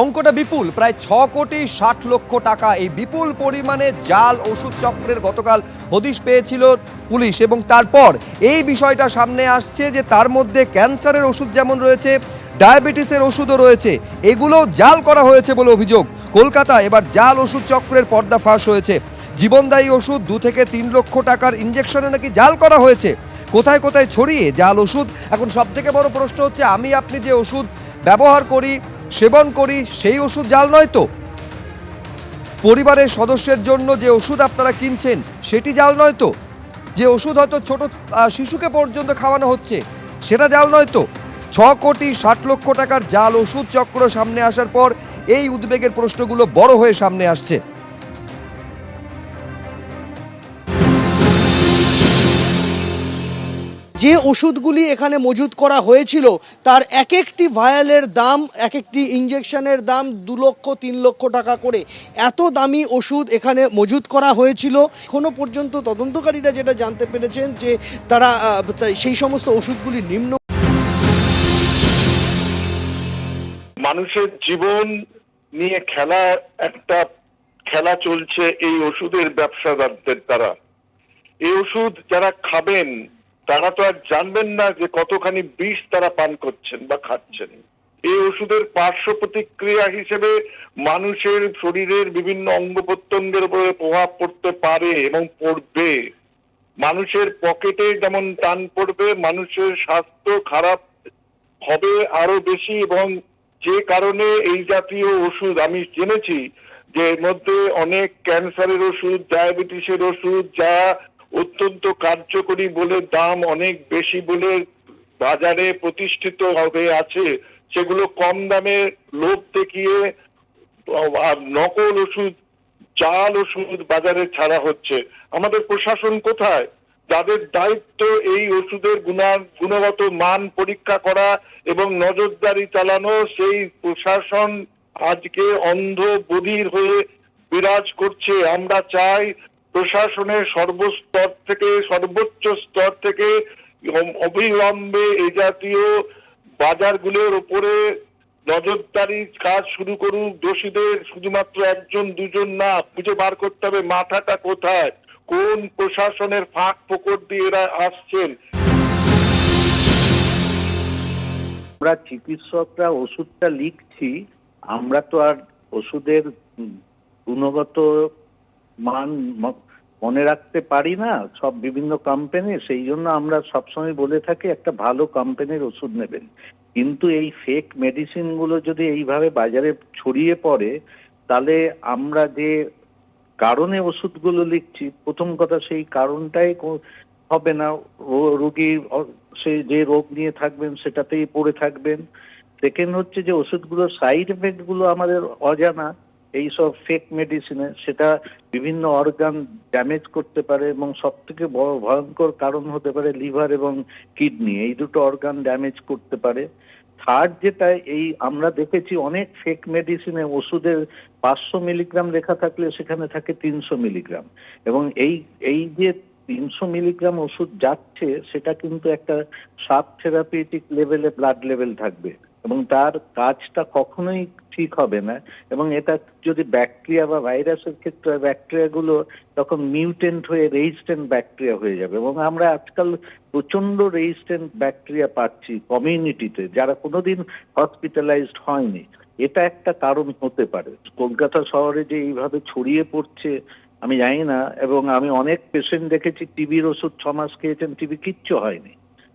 অঙ্কটা বিপুল, প্রায় ছ কোটি ষাট লক্ষ টাকা। এই বিপুল পরিমাণে জাল ওষুধ চক্রের গতকাল হদিশ পেয়েছিল পুলিশ এবং তারপর এই বিষয়টা সামনে আসছে যে তার মধ্যে ক্যান্সারের ওষুধ যেমন রয়েছে, ডায়াবেটিসের ওষুধও রয়েছে, এগুলো জাল করা হয়েছে বলে অভিযোগ। কলকাতা এবার জাল ওষুধ চক্রের পর্দা ফাঁস হয়েছে। জীবনদায়ী ওষুধ দু থেকে তিন লক্ষ টাকার ইঞ্জেকশনে নাকি জাল করা হয়েছে। কোথায় কোথায় ছড়িয়ে জাল ওষুধ? এখন সব থেকে বড় প্রশ্ন হচ্ছে, আমি আপনি যে ওষুধ ব্যবহার করি সেবন করি, সেই ওষুধ জাল নয় তো? পরিবারের সদস্যের জন্য যে ওষুধ আপনারা কিনছেন, সেটি জাল নয় তো? যে ওষুধ হয়তো ছোট শিশুকে পর্যন্ত খাওয়ানো হচ্ছে, সেটা জাল নয় তো? ছ কোটি ষাট লক্ষ টাকার জাল ওষুধ চক্র সামনে আসার পর এই উদ্বেগের প্রশ্নগুলো বড় হয়ে সামনে আসছে। যে ওষুধগুলি এখানে মজুত করা হয়েছিল, তার এক একটি ভায়ালের দাম এক একটি ইঞ্জেকশনের দাম দু লক্ষ, তিন লক্ষ টাকা করে। এত দামি ওষুধ এখানে মজুত করা হয়েছিল। এখনও পর্যন্ত তদন্তকারীরা যেটা জানতে পেরেছেন যে তারা সেই সমস্ত ওষুধগুলি নিম্ন মানুষের জীবন নিয়ে খেলা একটা, খেলা চলছে এই ওষুধের ব্যবসাদারদের দ্বারা। এই ওষুধ যারা খাবেন তারা তো আর জানবেন না যে কতখানি বিষ তারা পান করছেন বা খাচ্ছেন। এই ওষুধের পার্শ্ব প্রতিক্রিয়া হিসেবে মানুষের শরীরের বিভিন্ন অঙ্গ প্রত্যঙ্গের উপরে প্রভাব পড়তে পারে এবং পড়বে। মানুষের পকেটে যেমন টান পড়বে, মানুষের স্বাস্থ্য খারাপ হবে আরও বেশি এবং যে কারণে এই জাতীয় ওষুধ, আমি জেনেছি যে এর মধ্যে অনেক ক্যান্সারের ওষুধ, ডায়াবেটিসের ওষুধ, যা অত্যন্ত কার্যকরী বলে দাম অনেক বেশি বলে বাজারে প্রতিষ্ঠিত হবে, আছে। সেগুলো কম দামে লোভ দেখিয়ে নকল ওষুধ, চাল ওষুধ বাজারে ছাড়া হচ্ছে। আমাদের প্রশাসন কোথায়? যাদের দায়িত্ব এই ওষুধের গুণা, গুণগত মান পরীক্ষা করা এবং নজরদারি চালানো, সেই প্রশাসন আজকে অন্ধ বধির হয়ে বিরাজ করছে। আমরা চাই প্রশাসনের সর্বস্তর থেকে, সর্বোচ্চ স্তর থেকে অবিলম্বে এ জাতীয় বাজারগুলোর উপরে নজরদারি কাজ শুরু করুক। দোষীদের শুধুমাত্র একজন, দুজন না, খুঁজে বার করতে হবে মাথাটা কোথায়? কোন প্রশাসনের ফাঁক ফোকর দিয়ে এরা আসছেন? আমরা চিকিৎসকরা ওষুধটা লিখছি, আমরা তো আর ওষুধের গুণগত মান মনে রাখতে পারি না, সব বিভিন্ন কোম্পানি সেই জন্য আমরা সবসময় বলে থাকি একটা ভালো কোম্পানির ওষুধ নেবেন। কিন্তু এই ফেক মেডিসিনগুলো যদি এইভাবে বাজারে ছড়িয়ে পড়ে, তাহলে আমরা যে কারণে ওষুধগুলো লিখছি, প্রথম কথা সেই কারণটাই হবে না। রো- রোগীর সে যে রোগ নিয়ে থাকবেন সেটাতেই পড়ে থাকবেন। সেকেন্ড হচ্ছে যে ওষুধগুলোর সাইড এফেক্টগুলো আমাদের অজানা। এই সব ফেক মেডিসিনে সেটা বিভিন্ন অর্গান ড্যামেজ করতে পারে এবং সব থেকে বড় ভয়ঙ্কর কারণ হতে পারে লিভার এবং কিডনি এই দুটো অর্গান ড্যামেজ করতে পারে। থার্ড যেটা, এই আমরা দেখেছি অনেক ফেক মেডিসিনে ওষুধের পাঁচশো মিলিগ্রাম লেখা থাকলে সেখানে থাকে তিনশো মিলিগ্রাম এবং এই এই যে তিনশো মিলিগ্রাম ওষুধ যাচ্ছে, সেটা কিন্তু একটা সাব থেরাপিউটিক লেভেলে ব্লাড লেভেল থাকবে। এবং তার কাজটা কখনোই ঠিক হবে না। এবং এটা যদি ব্যাকটেরিয়া বা ভাইরাসের ক্ষেত্রে ব্যাকটেরিয়াগুলো তখন মিউটেন্ট হয়ে রেজিস্ট্যান্ট ব্যাকটেরিয়া হয়ে যাবে। এবং আমরা আজকাল প্রচণ্ড রেজিস্ট্যান্ট ব্যাকটেরিয়া পাচ্ছি কমিউনিটিতে যারা কোনোদিন হসপিটালাইজড হয়নি। এটা একটা কারণ হতে পারে। কলকাতা শহরে যে এইভাবে ছড়িয়ে পড়ছে আমি জানি না এবং আমি অনেক পেশেন্ট দেখেছি টিবির ওষুধ ছ মাস খেয়েছেন টিবি কিচ্ছু হয়নি।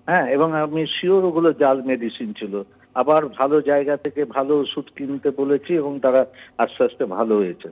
হ্যাঁ এবং আমি শিওর ওগুলো জাল মেডিসিন ছিল। আবার ভালো জায়গা থেকে ভালো ওষুধ কিনতে বলেছি, এবং তারা আস্তে আস্তে ভালো হয়েছে।